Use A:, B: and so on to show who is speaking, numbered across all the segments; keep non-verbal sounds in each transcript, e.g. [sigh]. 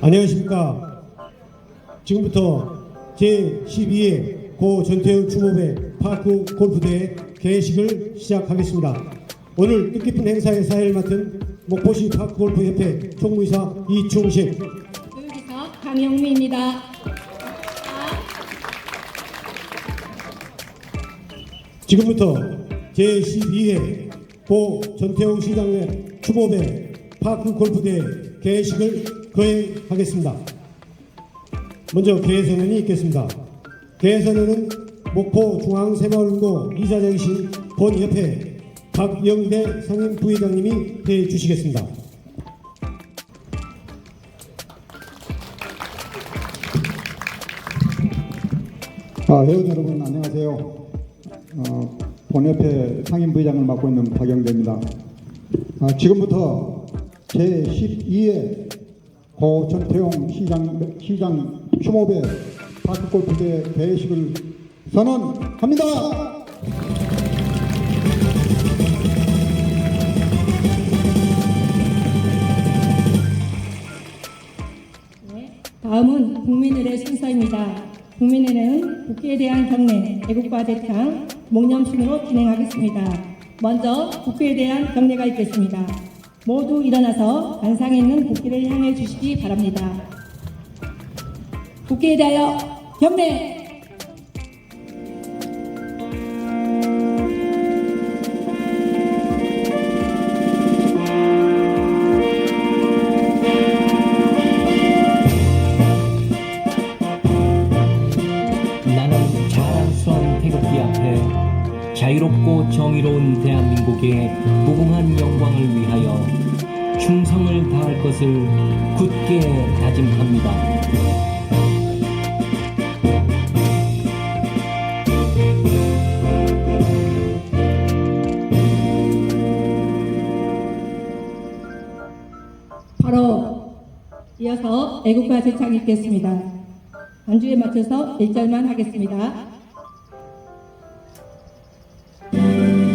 A: 안녕하십니까. 지금부터 제12회 고 전태우 추모배 파크 골프대회 개식을 시작하겠습니다. 오늘 뜻깊은 행사의 사회를 맡은 목포시 파크 골프협회 총무이사 이충식,
B: 교육이사 강영미입니다.
A: 지금부터 제12회 고 전태우 시장의 추모배 파크 골프대회 개식을 거행하겠습니다. 먼저 개선원이 있겠습니다. 개선원은 목포 중앙새마을운동 이사장이신 본협회 박영대 상임 부회장님이 해 주시겠습니다.
C: 아, 회원 여러분 안녕하세요. 어, 본협회 상임 부회장을 맡고 있는 박영대입니다. 아, 지금부터 제12회 고 전태용 시장, 시장 추모배 파크골프대 대회식을 선언합니다.
B: 네, 다음은 국민의례 순서입니다. 국민의례는 국기에 대한 경례, 애국과 대창, 목념 순으로 진행하겠습니다. 먼저 국기에 대한 경례가 있겠습니다. 모두 일어나서 관상에 있는 국기를 향해 주시기 바랍니다. 국기에 대하여 경례!
D: 자유롭고 정의로운 대한민국의 무궁한 영광을 위하여 충성을 다할 것을 굳게 다짐합니다.
B: 바로 이어서 애국가 제창이 있겠습니다. 반주에 맞춰서 1절만 하겠습니다. 이어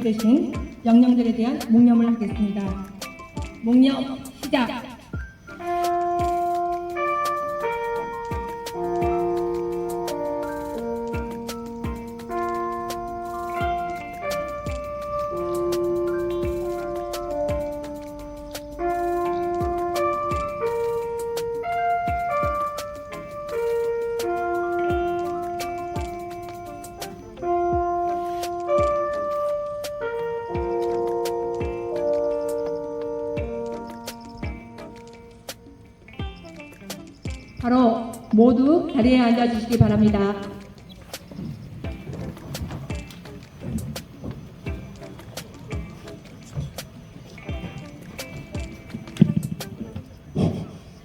B: 되신 영령들에 대한 묵념을 하겠습니다. 묵념 시작! 자리에 앉아 주시기 바랍니다.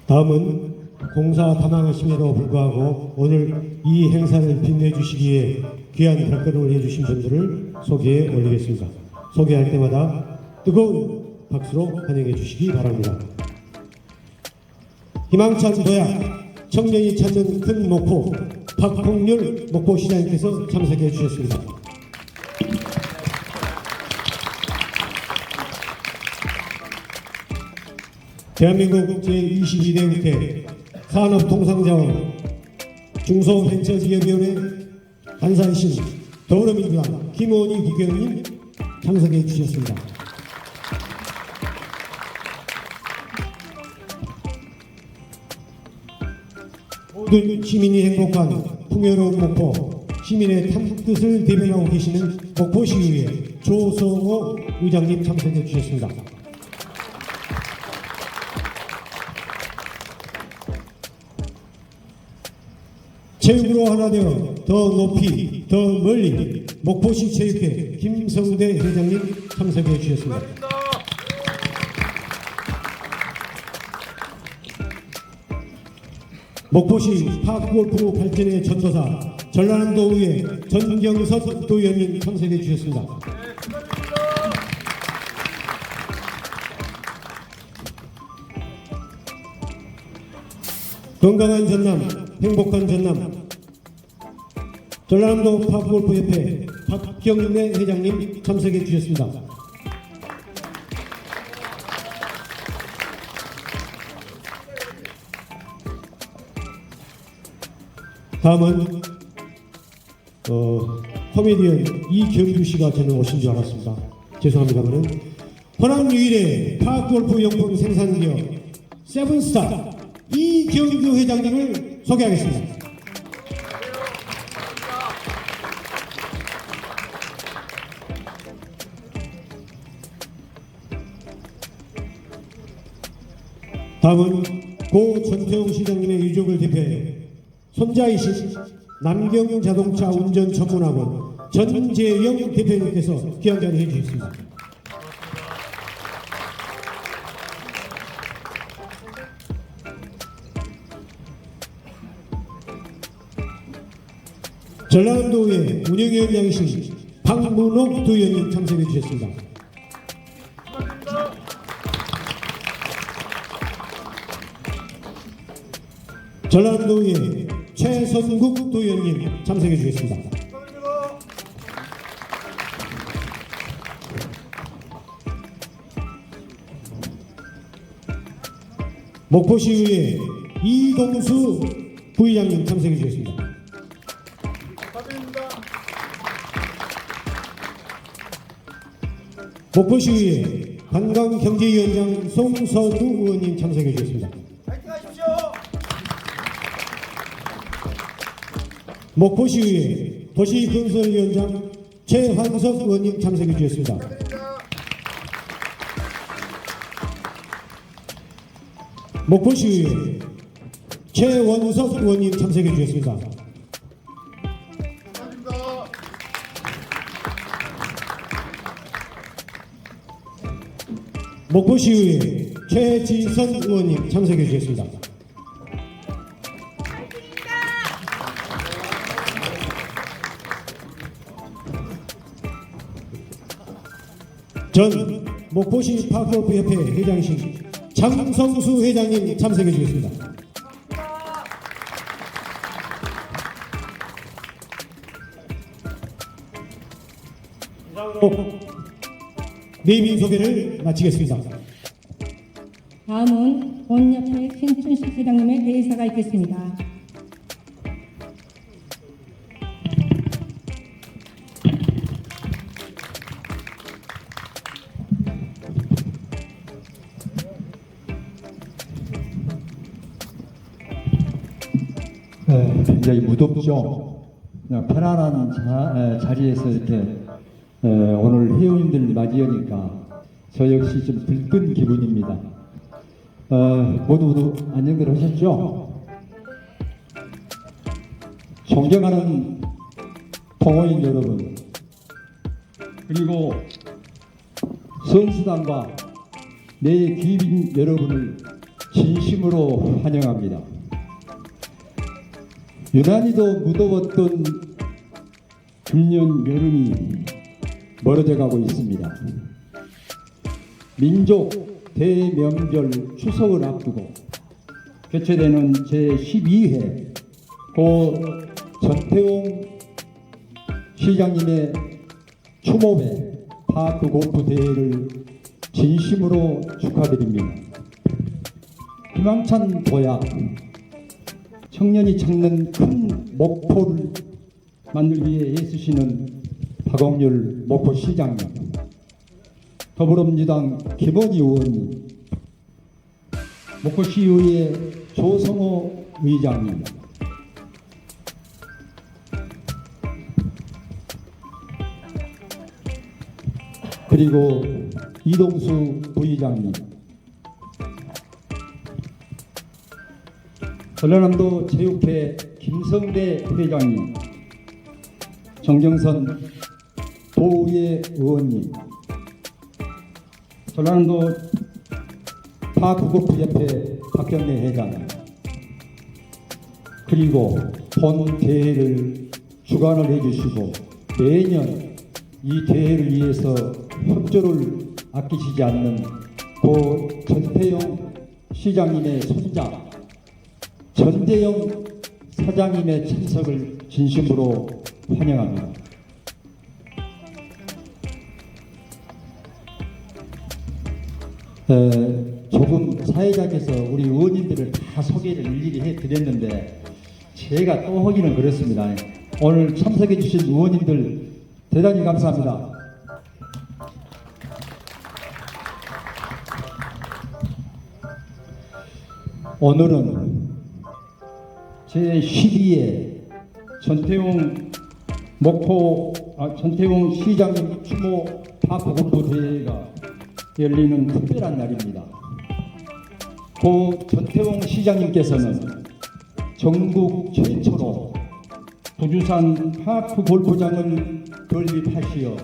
A: 다음은 공사 담당하심에도 불구하고 오늘 이 행사를 빛내주시기 위해 귀한 발걸음을 해주신 분들을 소개해 올리겠습니다. 소개할 때마다 뜨거운 박수로 환영해 주시기 바랍니다. 희망찬 도약, 청년이 찾는 큰 목포, 박홍률 목포시장님께서 참석해 주셨습니다. 대한민국 제22대 국회 산업통상자원 중소벤처기업위원회 한산신 더불어민주당 김원희 국회의원님 참석해 주셨습니다. 모든 시민이 행복한 풍요로운 목포 시민의 탐뜻을 대변하고 계시는 목포시의회 조성호 의장님 참석해 주셨습니다. 체육으로 하나 되어 더 높이 더 멀리 목포시 체육회 김성대 회장님 참석해 주셨습니다. 목포시 파크골프 발전의 전도사 전라남도 의회 전경섭 도의원님 참석해 주셨습니다. 건강한 전남, 행복한 전남. 전라남도 파크골프협회 박경래 회장님 참석해 주셨습니다. 다음은 어, 코미디언 이경규 씨가 저는 오신 줄 알았습니다. 죄송합니다만은 호남 유일의 파크골프 용품 생산 기업 세븐스타 이경규 회장님을 소개하겠습니다. 다음은 고 전태용 시장님의 유족을 대표해 손자이신 남경 자동차 운전 전문학원 전재영 대표님께서 귀한 자리 해주셨습니다. 전라남도의 운영위원장이신 박문옥 도의원님 참석해 주셨습니다. 전라남도의 최선국 도의원님 참석해 주겠습니다. 목포시의회 이동수 부의장님 참석해 주겠습니다. 목포시의회 관광경제위원장 송서구 의원님 참석해 주셨습니다. 목포시의회 도시건설위원장 최환석 의원님 참석해 주셨습니다. 목포시의회 최원석 의원님 참석해 주셨습니다. 목포시의회 최지선 의원님 참석해 주셨습니다. 전 목포시 파크골프협회 회장이신 장성수 회장님 참석해 주겠습니다. 이상으로 네이밍 소개를 마치겠습니다.
B: 다음은 원협회 신춘식 회장님의 대의사가 있겠습니다.
C: 무덥죠. 그냥 편안한 자, 리에서 이렇게 에, 오늘 회원님들 맞이하니까 저 역시 좀 들뜬 기분입니다. 어, 모두 모두 안녕들 하셨죠? 존경하는 동호인 여러분 그리고 선수단과 내 귀빈 여러분을 진심으로 환영합니다. 유난히도 무더웠던 금년 여름이 멀어져 가고 있습니다. 민족 대명절 추석을 앞두고 개최되는 제12회 고 전태용 시장님의 추모회 파크 골프 대회를 진심으로 축하드립니다. 희망찬 도약 청년이 찾는 큰 목표를 만들기 위해 애쓰시는 박홍률 목포시장님, 더불어민주당 김원희 의원님, 목포시의회 조성호 의장님, 그리고 이동수 부의장님, 전라남도 체육회 김성대 회장님, 정경선 도의회 의원님, 전라남도 파크골프협회 박경래 회장, 그리고 본 대회를 주관을 해주시고 매년 이 대회를 위해서 협조를 아끼시지 않는 고 전태용 시장님의 손자 전대영 사장님의 참석을 진심으로 환영합니다. 에, 조금 사회자께서 우리 의원님들을 다 소개를 일일이 해드렸는데 제가 또 하기는 그렇습니다. 오늘 참석해 주신 의원님들 대단히 감사합니다. 오늘은 제12회 전태용 목포 아, 전태용 시장님 추모 파포골프 대회가 열리는 특별한 날입니다. 고 전태용 시장님께서는 전국 최초로 부주산 파크 골프장을 건립하시어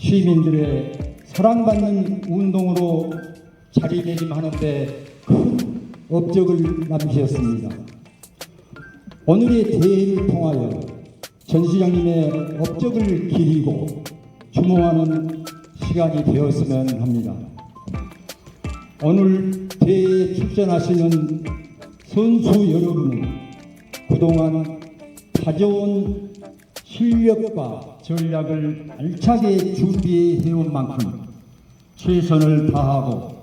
C: 시민들의 사랑받는 운동으로 자리매김하는데 큰 업적을 남기셨습니다. 오늘의 대회를 통하여 전 시장님의 업적을 기리고 추모하는 시간이 되었으면 합니다. 오늘 대회에 출전하시는 선수 여러분은 그동안 가져온 실력과 전략을 알차게 준비해온 만큼 최선을 다하고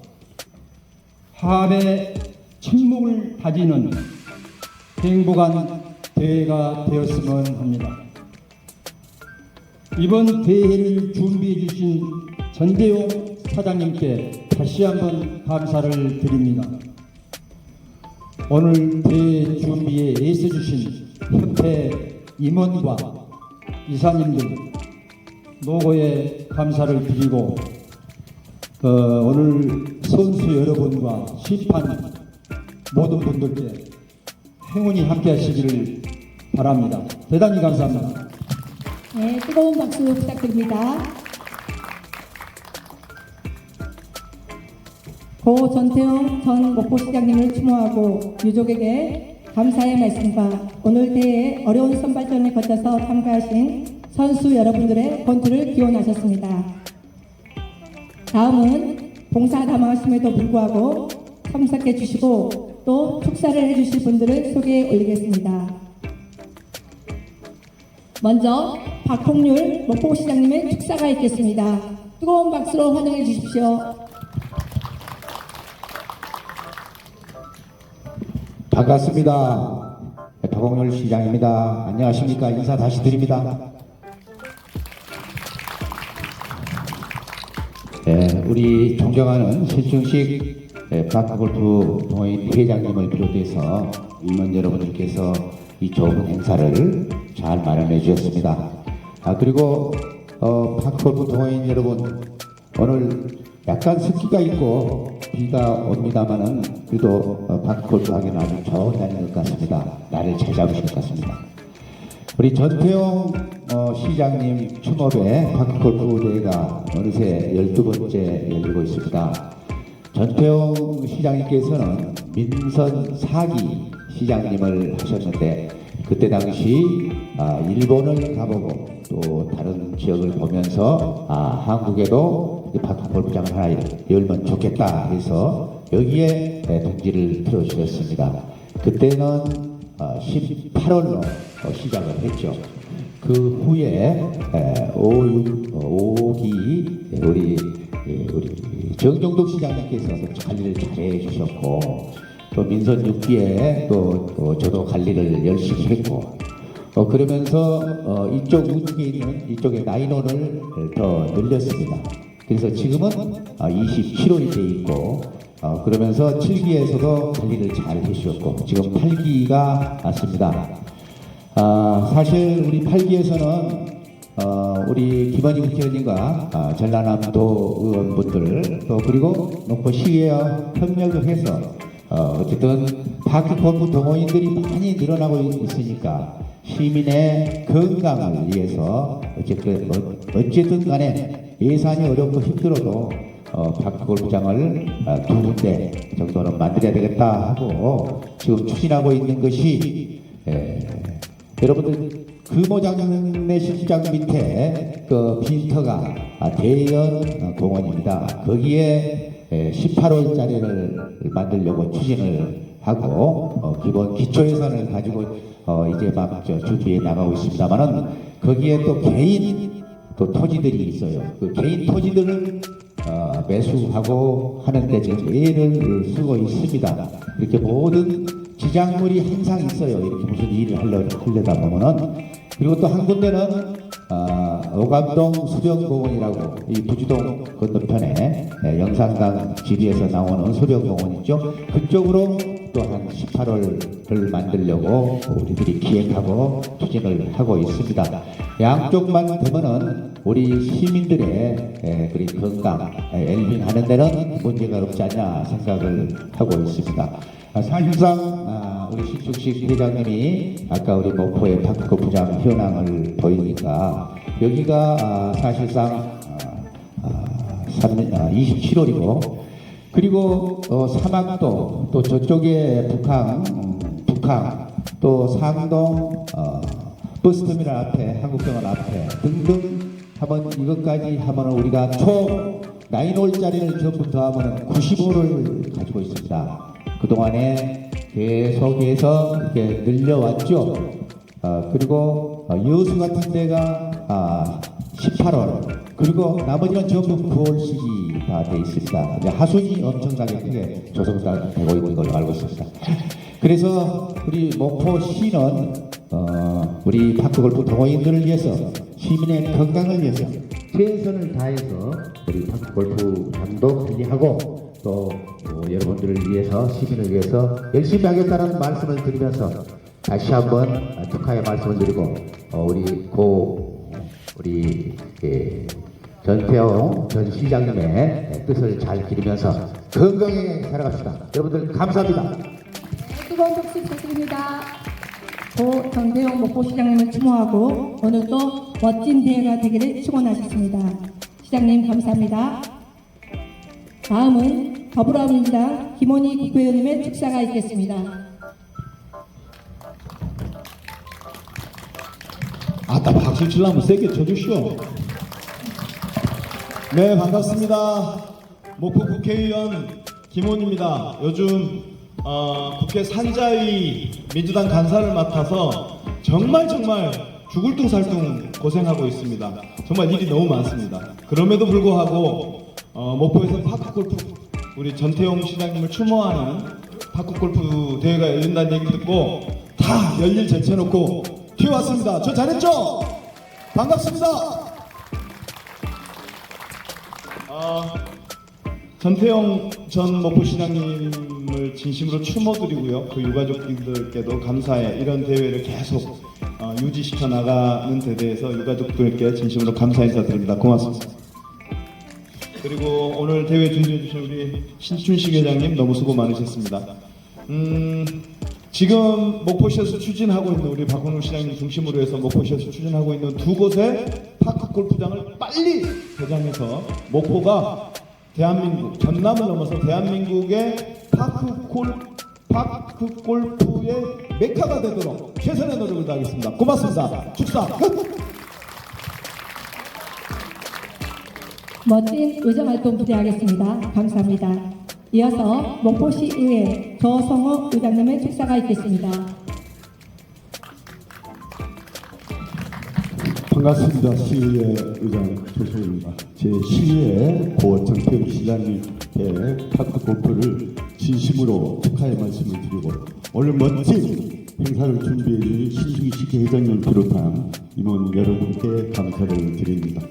C: 화합의 침묵을 다지는 행복한 대회가 되었으면 합니다. 이번 대회를 준비해 주신 전대용 사장님께 다시 한번 감사를 드립니다. 오늘 대회 준비에 애써 주신 협회 임원과 이사님들 노고에 감사를 드리고 어, 오늘 선수 여러분과 심판 모든 분들께 행운이 함께 하시기를 바랍니다. 대단히 감사합니다.
B: 네, 뜨거운 박수 부탁드립니다. 고 전태용 전 목포시장님을 추모하고 유족에게 감사의 말씀과 오늘 대회 어려운 선발전을 거쳐서 참가하신 선수 여러분들의 권투를 기원하셨습니다. 다음은 봉사 담화하심에도 불구하고 참석해 주시고 또 축사를 해주실 분들을 소개해 올리겠습니다. 먼저 박홍률 목포시장님의 축사가 있겠습니다. 뜨거운 박수로 환영해 주십시오.
E: 반갑습니다. 박홍렬 시장입니다. 안녕하십니까. 인사 다시 드립니다. 예, 우리 존경하는 신충식 예, 바카골프 동호인 회장님을 비롯해서 임원 여러분들께서 이 좋은 행사를 잘 마련해 주셨습니다. 아, 그리고 어, 바카골프 동호인 여러분 오늘 약간 습기가 있고 비가 옵니다만은 그래도 어, 바카골프 하기는 아주 좋은 날인 것 같습니다. 날을 잘 잡으신 것 같습니다. 우리 전태용 어, 시장님 추모배 바퀴골프 대회가 어느새 12번째 열리고 있습니다. 전태용 시장님께서는 민선 사기 시장님을 하셨는데 그때 당시 아, 일본을 가보고 또 다른 지역을 보면서 아, 한국에도 바퀴골프장을 하나 열면 좋겠다 해서 여기에 네, 동지를 틀어주셨습니다. 그때는 어, 18월로 시작을 했죠. 그 후에 5, 기 우리 예, 우리 정종덕 시장님께서 관리를 잘해 주셨고 또 민선 6기에 또, 또 저도 관리를 열심히 했고 어, 그러면서 어, 이쪽 우측에 있는 이쪽에 나인원을 더 늘렸습니다. 그래서 지금은 어, 27호이 돼 있고 어, 그러면서 7기에서도 관리를 잘 해주셨고 지금 8기가 왔습니다. 아, 사실 우리 8기에서는 어, 우리 김원희 국회의원님과 아, 전라남도 의원분들 또 그리고 목포시의와 협력을 해서 어, 어쨌든 파크펌프 동호인들이 많이 늘어나고 있으니까 시민의 건강을 위해서 어쨌든 어, 어쨌든 간에 예산이 어렵고 힘들어도 어, 파크골프장을 아, 두 군데 정도는 만들어야 되겠다 하고 지금 추진하고 있는 것이 에, 여러분들 금호장내 실장 밑에 그 빈터가 아, 대연 어, 공원입니다. 거기에 18월짜리를 만들려고 추진을 하고 어, 기본 기초 예산을 가지고 어, 이제 막 저, 준비해 나가고 있습니다만은 거기에 또 개인 또 토지들이 있어요. 그 개인 토지들을 어, 매수하고 하는데 지금 애를 쓰고 있습니다. 이렇게 모든 지작물이 항상 있어요. 이렇게 무슨 일을 하려, 하려다 보면은. 그리고 또 한 군데는, 어, 오감동 수변공원이라고 이 부주동 건너편에 예, 영산강 지리에서 나오는 수변공원 있죠. 그쪽으로 또 한 18월을 만들려고 우리들이 기획하고 추진을 하고 있습니다. 양쪽만 되면은 우리 시민들의 에, 그리 건강, 에, 엘빙 하는 데는 문제가 없지 않냐 생각을 하고 있습니다. 아, 사실상 아, 우리 신축식 회장님이 아까 우리 목포의 탁구부장 현황을 보이니까 여기가 아, 사실상 아, 아, 27월이고 그리고 어, 사막도 또 저쪽에 북항, 음, 북항 또 상동 어, 버스터미널 앞에 한국병원 앞에 등등 한번 이것까지 하면 우리가 총 나인홀짜리를 전부 더하면 95를 가지고 있습니다. 그동안에 계속해서 이렇게 늘려왔죠. 어, 그리고 어, 여수 같은 데가 아, 18월 그리고 나머지는 전부 9월씩이 다돼 있습니다. 하순이 엄청나게 크게 조성되고 있는 걸로 알고 있습니다. 그래서 우리 목포시는 어, 우리 파크골프 동호인들을 위해서 시민의 건강을 위해서 최선을 다해서 우리 파크골프장도 관리하고 또 어, 여러분들을 위해서 시민을 위해서 열심히 하겠다는 말씀을 드리면서 다시 한번 축하의 말씀을 드리고 어, 우리 고 우리 예, 전태용 전 시장님의 뜻을 잘 기리면서 건강하게 살아갑시다. 여러분들 감사합니다.
B: 뜨거운 박수 부탁드립니다. 고 정대용 목포 시장님을 추모하고 오늘도 멋진 대회가 되기를 축원하셨습니다. 시장님 감사합니다. 다음은 더불어민주당 김원희 국회의원님의 축사가 있겠습니다.
F: 아따 박수 치려면 세게 쳐주시오. 네 반갑습니다. 목포 국회의원 김원입니다. 요즘 어, 국회 산자위 민주당 간사를 맡아서 정말 정말 죽을 둥살둥 고생하고 있습니다. 정말 일이 너무 많습니다. 그럼에도 불구하고 어, 목포에서 파크골프 우리 전태용 시장님을 추모하는 파크골프 대회가 열린다는 얘기 듣고 다 열일 제쳐놓고 튀어왔습니다. 저 잘했죠? 반갑습니다. 아, 전태영 전 목포 시장님을 진심으로 추모드리고요. 그 유가족들께도 감사해 이런 대회를 계속 어, 유지시켜 나가는 데 대해서 유가족들께 진심으로 감사 인사드립니다. 고맙습니다. 그리고 오늘 대회 준비해주신 우리 신춘식 회장님 너무 수고 많으셨습니다. 음, 지금 목포시에서 추진하고 있는 우리 박홍우 시장님 중심으로 해서 목포시에서 추진하고 있는 두 곳의 파크 골프장을 빨리 개장해서 목포가 대한민국 전남을 넘어서 대한민국의 파크 골 파크 골프의 메카가 되도록 최선의 노력을 다하겠습니다. 고맙습니다. 축사.
B: 멋진 의정활동 기대하겠습니다. 감사합니다. 이어서 목포시 의회 조성호 의장님의 축사가 있겠습니다.
F: 반갑습니다. 시의회 의장 조성입니다. 제 시의회 고 정태우 시장님의 파크 골프를
G: 진심으로 축하의 말씀을 드리고 오늘 멋진 행사를 준비해 주신 신중식 회장님을 비롯한 임원 여러분께 감사를 드립니다.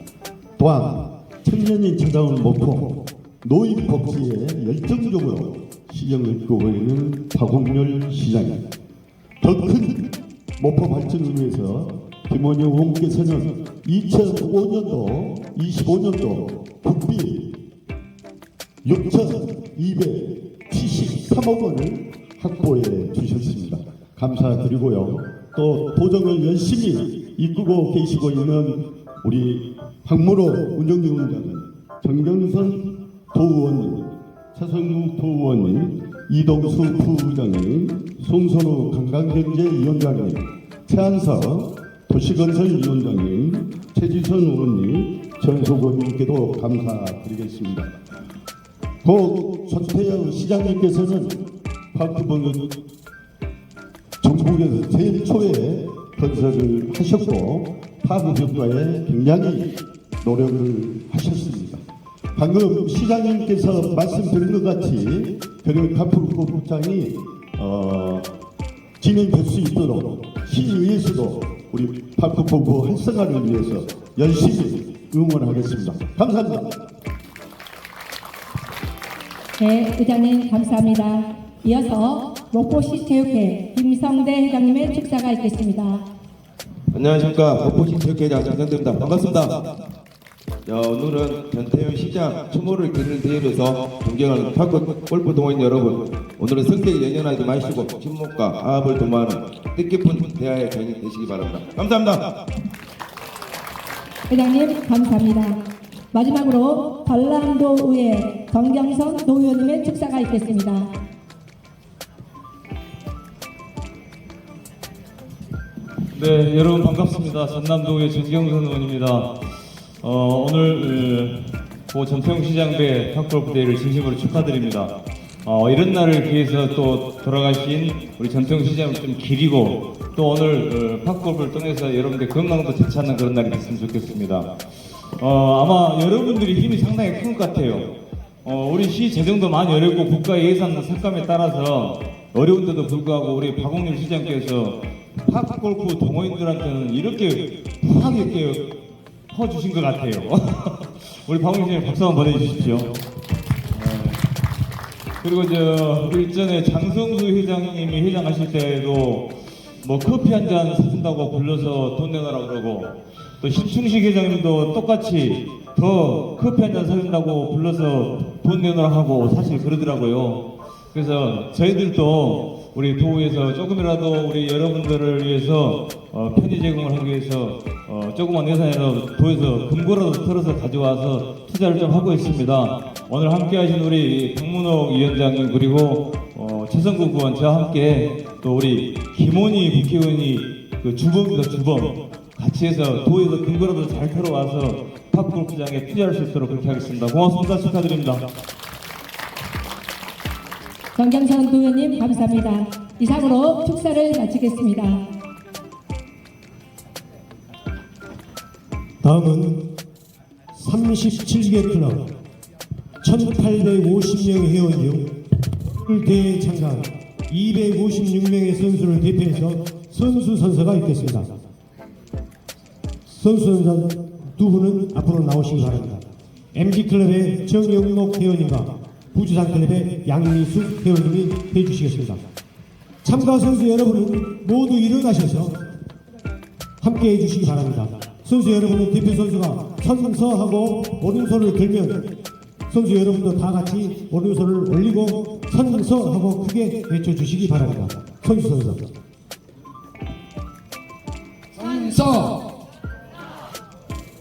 G: 또한 청년이 찾아온 목포 노인 복지에 열정적으로 시정을 끄고 있는 박홍렬 시장님 더큰 목포 발전을 위해서 김원효 의원께서는 2005년도 25년도 국비 6,273억 원을 확보해 주셨습니다. 감사드리고요. 또 도정을 열심히 이끌고 계시고 있는 우리 박무로 운영위원장은 정경선 도의원님, 차성국 도의원님, 이동수 부의장님, 송선우 관광경제위원장님, 최한석 도시건설위원장님, 최지선 의원님, 전속 의원님께도 감사드리겠습니다. 고 손태영 시장님께서는 파크본은 전국에서 제일 초에 건설을 하셨고 파급 효과에 굉장히 노력을 하셨습니다. 방금 시장님께서 말씀드린 것 같이 경영카풀고 국장이 어, 진행될 수 있도록 시의회에서도 우리 파크본부 활성화를 위해서 열심히 응원하겠습니다. 감사합니다.
B: 네, 의장님 감사합니다. 이어서 목포시 체육회 김성대 회장님의 축사가 있겠습니다.
H: 안녕하십니까. 목포시 체육회장 장성대입니다. 반갑습니다. 자, 오늘은 전태현 시장 추모를 기리는 대회로서 존경하는 파크 골프 동호인 여러분 오늘은 성격이 연연하지 마시고 친목과 화합을 도모하는 뜻깊은 대화의 장이 되시기 바랍니다. 감사합니다.
B: 회장님 감사합니다. 마지막으로 전남도의회 정경선 도의원님의 축사가 있겠습니다.
I: 네, 여러분 반갑습니다. 전남도의 전경선 의원입니다. 어, 오늘 어, 고 전태용 시장배 탁골프 대회를 진심으로 축하드립니다. 어, 이런 날을 기해서 또 돌아가신 우리 전태용 시장을 좀 기리고 또 오늘 어, 탁골프를 통해서 여러분들 건강도 되찾는 그런 날이 됐으면 좋겠습니다. 어, 아마 여러분들이 힘이 상당히 큰 것 같아요. 어, 우리 시 재정도 많이 어렵고 국가 예산 삭감에 따라서 어려운데도 불구하고 우리 박홍렬 시장께서 팝골프 동호인들한테는 이렇게 후하게 이렇게 퍼주신 것 같아요. [laughs] 우리 시장님 박수 한번 보내주십시오. 네. 그리고 저 일전에 장성수 회장님이 회장하실 때도 뭐 커피 한 잔 사준다고 불러서 돈 내놔라 그러고 또 신충식 회장님도 똑같이 더 커피 한 잔 사준다고 불러서 돈 내놓으라 하고 사실 그러더라고요. 그래서 저희들도 우리 도에서 조금이라도 우리 여러분들을 위해서 어, 편의 제공을 하기 위해서 어, 조그만 예산이라도 도에서 금고라도 털어서 가져와서 투자를 좀 하고 있습니다. 오늘 함께 하신 우리 박문옥 위원장님 그리고 어, 최성국 의원 저와 함께 또 우리 김원희 국회의원이 그 주범입니다 주범 같이 해서 도에서 근거라도 잘 털어와서 팝골프장에 투자할 수 있도록 그렇게 하겠습니다. 고맙습니다. 축하드립니다.
B: 정경선 도의원님 감사합니다. 이상으로 축사를 마치겠습니다.
A: 다음은 37개 클럽 1850명 회원 중 대회 참가한 256명의 선수를 대표해서 선수 선서가 있겠습니다. 선수 선수 두 분은 앞으로 나오시기 바랍니다. MG클럽의 정영목 회원님과 부주산클럽의 양미숙 회원님이 해주시겠습니다. 참가 선수 여러분은 모두 일어나셔서 함께 해주시기 바랍니다. 선수 여러분은 대표 선수가 선서하고 오른손을 들면 선수 여러분도 다 같이 오른손을 올리고 선서하고 크게 외쳐주시기 바랍니다. 선수 선서.
J: 선서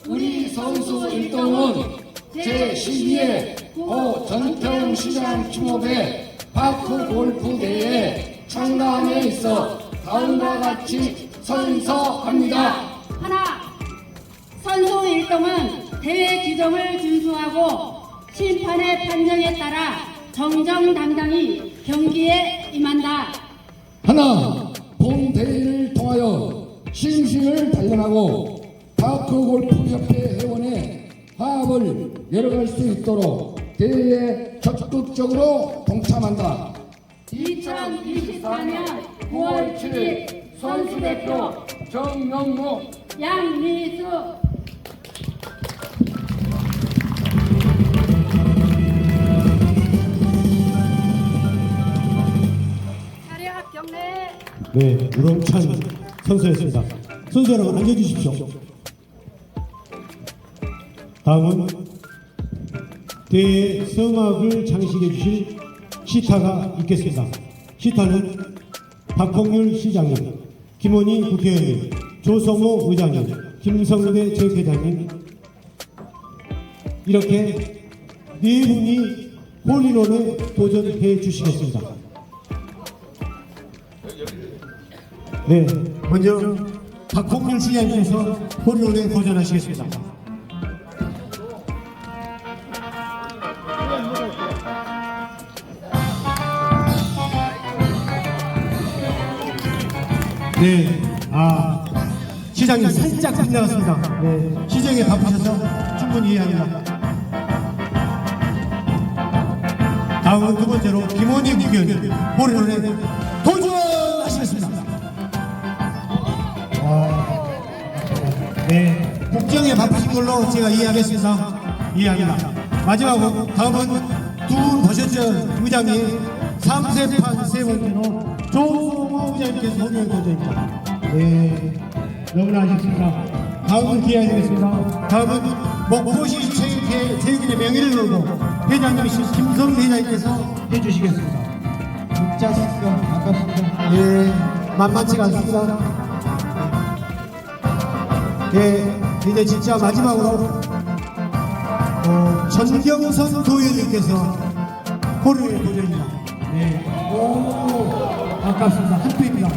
J: 우리 선수 일동은 제12회 고 전태웅 시장 추모회 파크 골프 대회 참가함에 있어 다음과 같이 선서합니다.
K: 하나, 선수 일동은 대회 규정을 준수하고 심판의 판정에 따라 정정당당히 경기에 임한다.
J: 하나, 본 대회를 통하여 심신을 단련하고 파크 골프 협회 회원의 화합을 열어갈 수 있도록 대회에 적극적으로 동참한다.
K: 2024년 9월 7일 선수대표
J: 정영무
K: 양미수 차렷 경례
A: 네, 우렁찬 선수였습니다. 선수 여러분 앉아주십시오. 다음은 대회 성악을 장식해 주실 시타가 있겠습니다. 시타는 박홍률 시장님, 김원희 국회의원님, 조성호 의장님, 김성대 체육회장님 이렇게 네 분이 홀인원에 도전해 주시겠습니다. 네, 먼저 박홍률 시장님께서 홀인원에 도전하시겠습니다. 네, 아 시장님 살짝 빗나갔습니다. 네, 시정에 바쁘셔서 충분히 이해합니다. 다음은 두 번째로 김원희 국회의원 홀인원에 도전하시겠습니다. 네, 국정에 바쁘신 걸로 제가 이해하겠습니다. 이해합니다. 마지막으로 다음은 두분 보셨죠? 의장님 3세판 세 번째로 조성 호 의장님께서 호명해 도전입니다. 네, 너무나 아쉽습니다. 다음은 기회가 되겠습니다. 다음은 목포시 체육회, 체육인의 명예를 걸고 회장님이신 김성 회장님께서 해주시겠습니다. 진짜 진짜 반갑습니다. 예, 만만치가 않습니다. 네, 이제 진짜 마지막으로 어, 전경선 도의원님께서 호르의 도전입니다. 네, 오, 아깝습니다. 한 표입니다.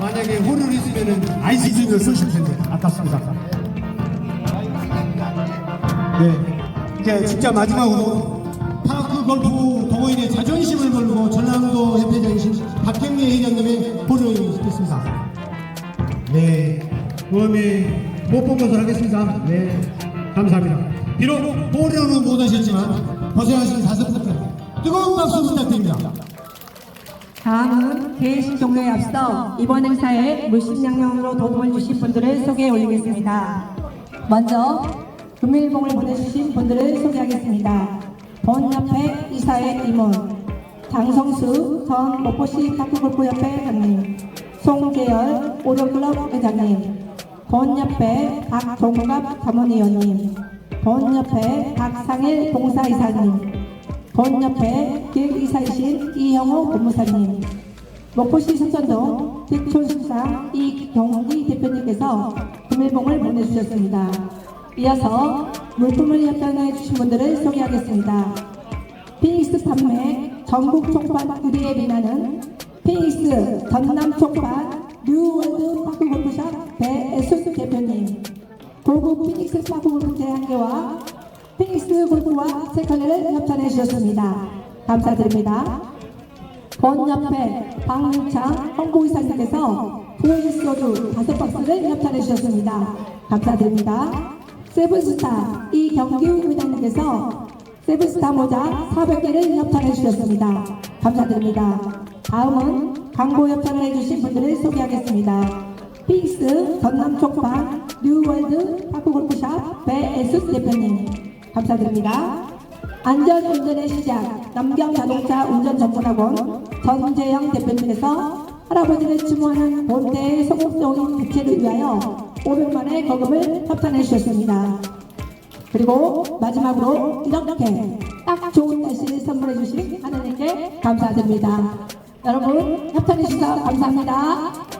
A: 만약에 호르를 있으면은 아이스크림을 쓰실 텐데 아깝습니다. 네, 이제 진짜 마지막으로 파크 골프 동호인의 자존심을 걸고 전남도 협회장이신 박경리 회장님의 호르를 있겠습니다. 네, 다음에 못본 것을 하겠습니다. 네, 감사합니다. 비록 보려는 못하셨지만 고생하신 다섯 분께 뜨거운 박수 부탁드립니다.
B: 다음은 개회식 종료에 앞서 이번 행사에 물심양면으로 도움을 주신 분들을 소개해 올리겠습니다. 먼저 금일봉을 보내주신 분들을 소개하겠습니다. 본협회 이사의 임원, 장성수 전 목포시 탁구골프협회 회장님, 송재열 오로클럽 회장님, 본협회 박종갑 자문위원님, 본협회 박상일 봉사이사님, 본협회 기획이사이신 이형호 법무사님, 목포시 선천동 뒷촌수상 이경기 대표님께서 금일봉을 보내주셨습니다. 이어서 물품을 협찬해 주신 분들을 소개하겠습니다. 피닉스 판매 전국 총판 1위에 빛나는 피닉스 전남 총판 뉴월드 파크 골프샵 배애숙 대표님, 고급 피닉스 파크 골프 대학교와 피닉스 골프와 세컬레를 협찬해 주셨습니다. 감사드립니다. 본협회 박문창 홍보이사님께서 부어지 소주 다섯 박스를 협찬해 주셨습니다. 감사드립니다. 세븐스타 이경규 의장님께서 세븐스타 모자 400개를 협찬해 주셨습니다. 감사드립니다. 다음은 광고 협찬을 해주신 분들을 소개하겠습니다. 핑스 전남 촉방 뉴월드 파크골프샵 배애숙 대표님 감사드립니다. 안전운전의 시작 남경자동차 운전전문학원 전재영 대표님께서 할아버지를 추모하는 본대의 소극적인 개최를 위하여 500만의 거금을 협찬해 주셨습니다. 그리고 마지막으로 이렇게 딱 좋은 날씨를 선물해 주신 하나님께 감사드립니다. 여러분 협찬해 주셔서 감사합니다.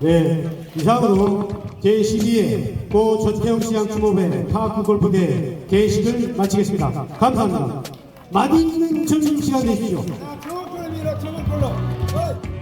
A: 네, 이상으로 제12회 고 전태영 시장 주모회 파크 골프대 개식을 마치겠습니다. 감사합니다. 맛있는 점심 시간 되십시오.
F: 좋은 걸로 좋은 걸로